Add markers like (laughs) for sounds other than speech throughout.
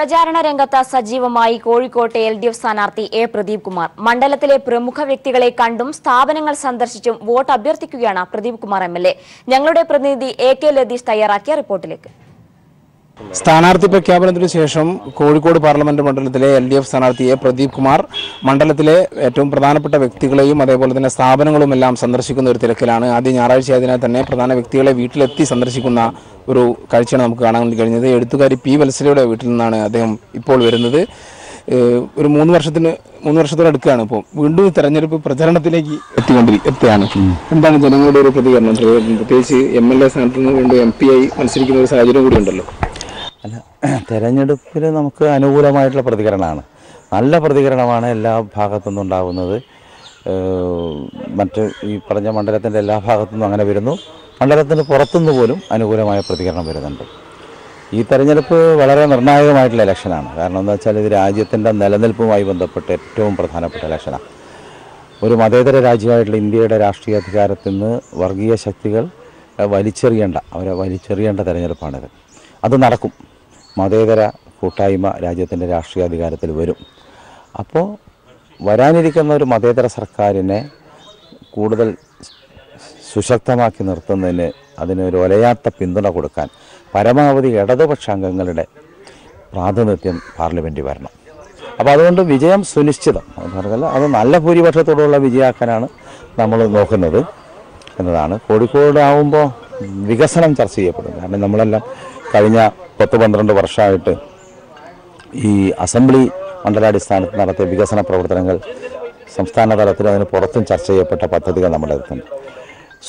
പ്രചാരണ രംഗത്ത് സജീവമായി കോഴിക്കോട്ടെ എൽ ഡി എഫ് സ്ഥാനാർത്ഥി എ പ്രദീപ് കുമാർ. മണ്ഡലത്തിലെ പ്രമുഖ വ്യക്തികളെ കണ്ടും സ്ഥാപനങ്ങൾ സന്ദർശിച്ചും വോട്ട് അഭ്യർത്ഥിക്കുകയാണ് പ്രദീപ് കുമാർ എം ഞങ്ങളുടെ പ്രതിനിധി എ കെ ലതീഷ് തയ്യാറാക്കിയ റിപ്പോർട്ടിലേക്ക്. സ്ഥാനാർത്ഥി പ്രഖ്യാപനത്തിന് ശേഷം കോഴിക്കോട് പാർലമെന്റ് മണ്ഡലത്തിലെ എൽ ഡി എഫ് സ്ഥാനാർത്ഥിയെ പ്രദീപ് കുമാർ മണ്ഡലത്തിലെ ഏറ്റവും പ്രധാനപ്പെട്ട വ്യക്തികളെയും അതേപോലെ തന്നെ സ്ഥാപനങ്ങളും എല്ലാം സന്ദർശിക്കുന്ന ഒരു തിരക്കിലാണ്. ആദ്യ ഞായറാഴ്ച ആയതിനാൽ തന്നെ പ്രധാന വ്യക്തികളെ വീട്ടിലെത്തി സന്ദർശിക്കുന്ന ഒരു കാഴ്ചയാണ് നമുക്ക് കാണാൻ വേണ്ടി കഴിഞ്ഞത്. എഴുത്തുകാരി പി വത്സലയുടെ വീട്ടിൽ നിന്നാണ് അദ്ദേഹം ഇപ്പോൾ വരുന്നത്. ഒരു മൂന്ന് വർഷത്തിന് മൂന്ന് വർഷത്തോടെ എടുക്കുകയാണ് ഇപ്പോൾ. വീണ്ടും തെരഞ്ഞെടുപ്പ് പ്രചരണത്തിലേക്ക് എത്തിക്കൊണ്ടി എത്തുകയാണ്. എന്താണ് ജനങ്ങളുടെ ഒരു പ്രതികരണം? പ്രത്യേകിച്ച് എം എൽ എ സ്ഥാനത്ത് നിന്ന് വീണ്ടും എം പി ആയി മത്സരിക്കുന്ന ഒരു സാഹചര്യം കൂടി ഉണ്ടല്ലോ. (clears throat) തെരഞ്ഞെടുപ്പിൽ നമുക്ക് അനുകൂലമായിട്ടുള്ള പ്രതികരണമാണ്. നല്ല പ്രതികരണമാണ് എല്ലാ ഭാഗത്തുനിന്നും ഉണ്ടാകുന്നത് മറ്റ് ഈ പറഞ്ഞ മണ്ഡലത്തിന്റെ എല്ലാ ഭാഗത്തുനിന്നും അങ്ങനെ വരുന്നു. മണ്ഡലത്തിന് പുറത്തുനിന്ന് പോലും അനുകൂലമായ പ്രതികരണം വരുന്നുണ്ട്. ഈ തെരഞ്ഞെടുപ്പ് വളരെ നിർണായകമായിട്ടുള്ള ഇലക്ഷനാണ്. കാരണം എന്താ വെച്ചാൽ ഇത് രാജ്യത്തിന്റെ നിലനിൽപ്പുമായി ബന്ധപ്പെട്ട് ഏറ്റവും പ്രധാനപ്പെട്ട ഇലക്ഷനാണ്. ഒരു മതേതര രാജ്യമായിട്ടുള്ള ഇന്ത്യയുടെ രാഷ്ട്രീയ അധികാരത്തിൽ നിന്ന് വർഗീയ ശക്തികൾ വലിച്ചെറിയേണ്ട അവരെ വലിച്ചെറിയേണ്ട തെരഞ്ഞെടുപ്പാണിത്. അത് നടക്കും. മതേതര കൂട്ടായ്മ രാജ്യത്തിന്റെ രാഷ്ട്രീയ അധികാരത്തിൽ വരും. അപ്പോൾ വരാനിരിക്കുന്ന ഒരു മതേതര സർക്കാരിനെ കൂടുതൽ സുശക്തമാക്കി നിർത്തുന്നതിന് അതിനൊരു ഒലയാത്ത പിന്തുണ കൊടുക്കാൻ പരമാവധി ഇടതുപക്ഷ അംഗങ്ങളുടെ പ്രാതിനിധ്യം പാർലമെന്റിൽ വരണം. അപ്പോൾ അതുകൊണ്ട് വിജയം സുനിശ്ചിതം. എന്ന് പറഞ്ഞാൽ അത് നല്ല ഭൂരിപക്ഷത്തോടുള്ള വിജയമാക്കാനാണ് നമ്മൾ നോക്കുന്നത് എന്നതാണ്. കോഴിക്കോട് ആവുമ്പോൾ വികസനം ചർച്ച ചെയ്യപ്പെടും. കാരണം നമ്മളെല്ലാം കഴിഞ്ഞ പത്ത് പന്ത്രണ്ട് വർഷമായിട്ട് ഈ അസംബ്ലി മണ്ഡലാടിസ്ഥാനത്ത് നടത്തിയ വികസന പ്രവർത്തനങ്ങൾ സംസ്ഥാന തലത്തിൽ അതിന് പുറത്തും ചർച്ച ചെയ്യപ്പെട്ട പദ്ധതികൾ നമ്മുടെ അടുത്തുണ്ട്.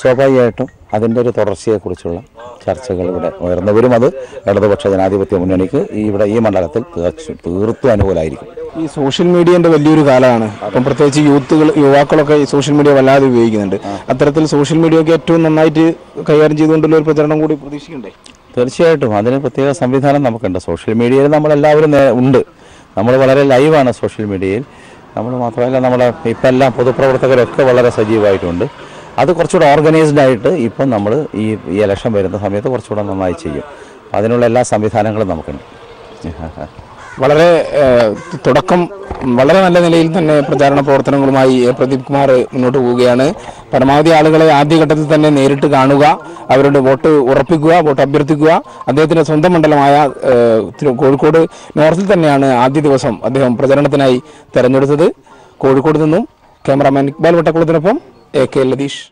സ്വാഭാവികമായിട്ടും അതിന്റെ ഒരു തുടർച്ചയെക്കുറിച്ചുള്ള ചർച്ചകൾ ഇവിടെ ഉയർന്നവരും. അത് ഇടതുപക്ഷ ജനാധിപത്യ മുന്നണിക്ക് ഈ ഇവിടെ ഈ മണ്ഡലത്തിൽ തീർച്ചയായും തീർത്തും അനുകൂലമായിരിക്കും. ഈ സോഷ്യൽ മീഡിയന്റെ വലിയൊരു കാലമാണ്. അപ്പം പ്രത്യേകിച്ച് യൂത്തുകൾ യുവാക്കളൊക്കെ ഈ സോഷ്യൽ മീഡിയ വല്ലാതെ ഉപയോഗിക്കുന്നുണ്ട്. അത്തരത്തിൽ സോഷ്യൽ മീഡിയ ഒക്കെ ഏറ്റവും നന്നായിട്ട് കൈകാര്യം ചെയ്തുകൊണ്ടുള്ള ഒരു പ്രചരണം കൂടി പ്രതീക്ഷിക്കണ്ടേ? തീർച്ചയായിട്ടും. അതിന് പ്രത്യേക സംവിധാനം നമുക്കുണ്ട്. സോഷ്യൽ മീഡിയയിൽ നമ്മളെല്ലാവരും ഉണ്ട്. നമ്മൾ വളരെ ലൈവാണ് സോഷ്യൽ മീഡിയയിൽ. നമ്മൾ മാത്രമല്ല നമ്മുടെ ഇപ്പം എല്ലാം പൊതുപ്രവർത്തകരൊക്കെ വളരെ സജീവമായിട്ടുണ്ട്. അത് കുറച്ചുകൂടെ ഓർഗനൈസ്ഡ് ആയിട്ട് ഇപ്പം നമ്മൾ ഈ ഈ ഇലക്ഷൻ വരുന്ന സമയത്ത് കുറച്ചുകൂടെ നന്നായി ചെയ്യും. അതിനുള്ള എല്ലാ സംവിധാനങ്ങളും നമുക്കുണ്ട്. (laughs) വളരെ തുടക്കം വളരെ നല്ല നിലയിൽ തന്നെ പ്രചാരണ പ്രവർത്തനങ്ങളുമായി. പ്രദീപ് കുമാർ മുന്നോട്ട് പോവുകയാണ്. പരമാവധി ആളുകളെ ആദ്യഘട്ടത്തിൽ തന്നെ നേരിട്ട് കാണുക അവരുടെ വോട്ട് ഉറപ്പിക്കുക വോട്ട് അഭ്യർത്ഥിക്കുക. അദ്ദേഹത്തിന്റെ സ്വന്തം മണ്ഡലമായ കോഴിക്കോട് നോർത്തിൽ തന്നെയാണ് ആദ്യ ദിവസം അദ്ദേഹം പ്രചരണത്തിനായി തെരഞ്ഞെടുത്തത്. കോഴിക്കോട് നിന്നും ക്യാമറാമാൻ ഇക്ബാൽ വട്ടക്കുളത്തിനൊപ്പം എ കെ ലതീഷ്.